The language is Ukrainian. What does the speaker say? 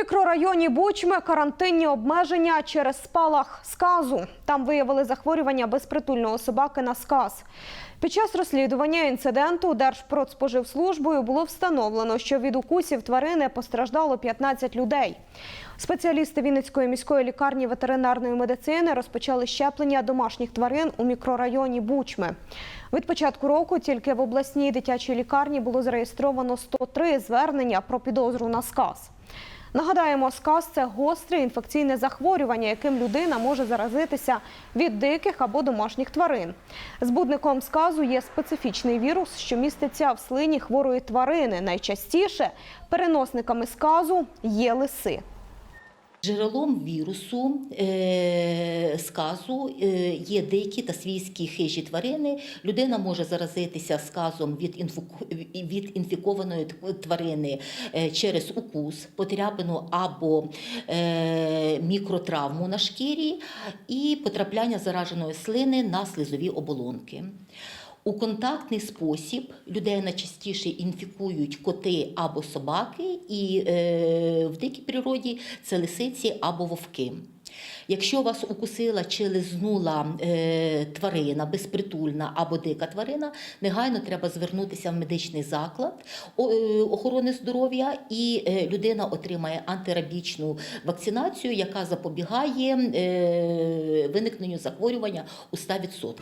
мікрорайоні Бучми карантинні обмеження через спалах сказу. Там виявили захворювання безпритульного собаки на сказ. Під час розслідування інциденту Держпродспоживслужбою було встановлено, що від укусів тварини постраждало 15 людей. Спеціалісти Вінницької міської лікарні ветеринарної медицини розпочали щеплення домашніх тварин у мікрорайоні Бучми. Від початку року тільки в обласній дитячій лікарні було зареєстровано 103 звернення про підозру на сказ. Нагадаємо, сказ – це гостре інфекційне захворювання, яким людина може заразитися від диких або домашніх тварин. Збудником сказу є специфічний вірус, що міститься в слині хворої тварини. Найчастіше переносниками сказу є лиси. Джерелом вірусу е, сказу е, є дикі та свійські хижі тварини. Людина може заразитися сказом від, інфікованої тварини е, через укус, потряпину або мікротравму на шкірі і потрапляння зараженої слини на слизові оболонки. У контактний спосіб людей найчастіше інфікують коти або собаки, і е, в дикій природі це лисиці або вовки. Якщо вас укусила чи лизнула е, тварина, безпритульна або дика тварина, негайно треба звернутися в медичний заклад е, охорони здоров'я, і е, людина отримає антирабічну вакцинацію, яка запобігає е, виникненню захворювання у 100%.